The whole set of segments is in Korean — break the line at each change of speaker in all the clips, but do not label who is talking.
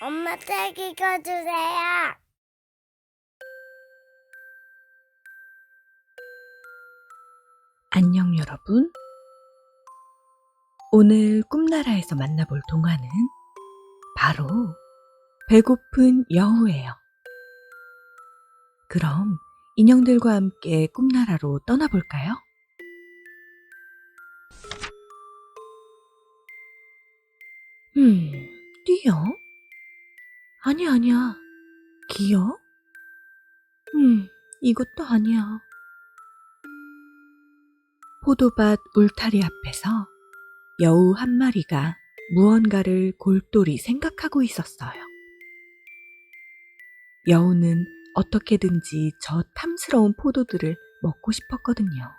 엄마 책 읽어주세요.
안녕 여러분. 오늘 꿈나라에서 만나볼 동화는 바로 배고픈 여우예요. 그럼 인형들과 함께 꿈나라로 떠나볼까요? 음, 뛰어? 아니야, 아니야. 기어? 음, 이것도 아니야. 포도밭 울타리 앞에서 여우 한 마리가 무언가를 골똘히 생각하고 있었어요. 여우는 어떻게든지 저 탐스러운 포도들을 먹고 싶었거든요.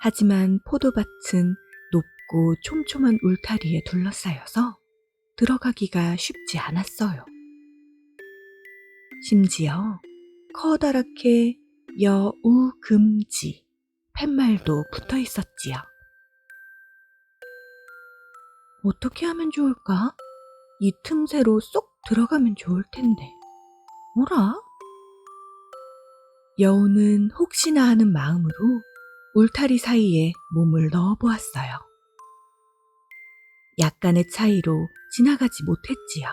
하지만 포도밭은 높고 촘촘한 울타리에 둘러싸여서 들어가기가 쉽지 않았어요. 심지어 커다랗게 여우금지 팻말도 붙어 있었지요. 어떻게 하면 좋을까? 이 틈새로 쏙 들어가면 좋을 텐데. 뭐라? 여우는 혹시나 하는 마음으로 울타리 사이에 몸을 넣어 보았어요. 약간의 차이로 지나가지 못했지요.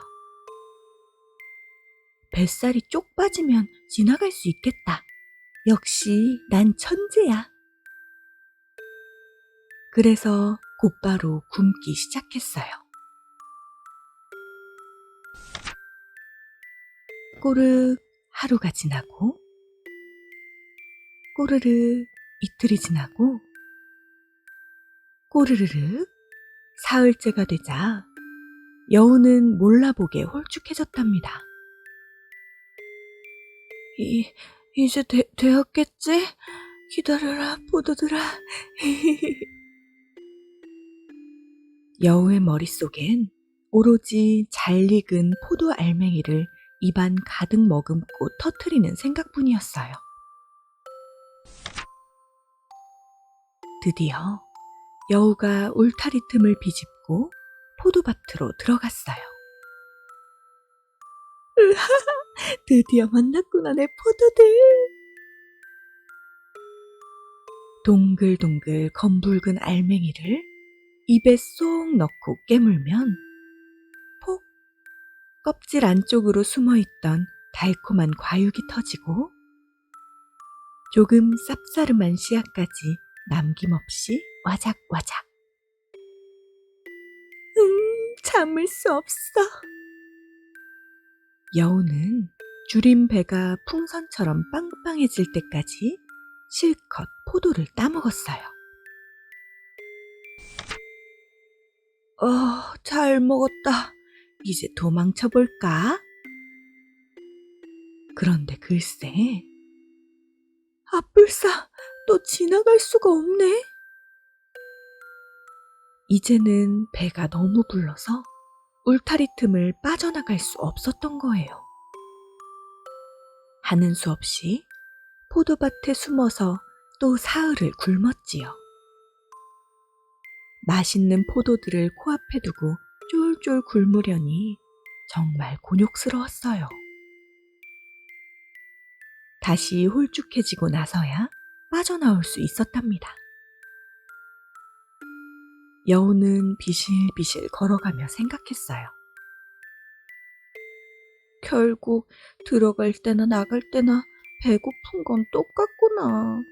뱃살이 쪽 빠지면 지나갈 수 있겠다. 역시 난 천재야. 그래서 곧바로 굶기 시작했어요. 꼬르륵 하루가 지나고, 꼬르륵 이틀이 지나고, 꼬르르륵 사흘째가 되자 여우는 몰라보게 홀쭉해졌답니다. 이, 이제 되, 되었겠지? 기다려라, 포도들아. 여우의 머릿속엔 오로지 잘 익은 포도 알맹이를 입안 가득 머금고 터트리는 생각뿐이었어요. 드디어 여우가 울타리 틈을 비집고 포도밭으로 들어갔어요. 드디어 만났구나, 내 포도들. 동글동글 검붉은 알맹이를 입에 쏙 넣고 깨물면 폭 껍질 안쪽으로 숨어있던 달콤한 과육이 터지고 조금 쌉싸름한 씨앗까지 남김없이 와작와작. 음, 참을 수 없어. 여우는 줄인 배가 풍선처럼 빵빵해질 때까지 실컷 포도를 따먹었어요. 어, 잘 먹었다. 이제 도망쳐 볼까? 그런데 글쎄, 아뿔싸, 또 지나갈 수가 없네. 이제는 배가 너무 불러서 울타리 틈을 빠져나갈 수 없었던 거예요. 하는 수 없이 포도밭에 숨어서 또 사흘을 굶었지요. 맛있는 포도들을 코앞에 두고 쫄쫄 굶으려니 정말 곤욕스러웠어요. 다시 홀쭉해지고 나서야 빠져나올 수 있었답니다. 여우는 비실비실 걸어가며 생각했어요. 결국 들어갈 때나 나갈 때나 배고픈 건 똑같구나.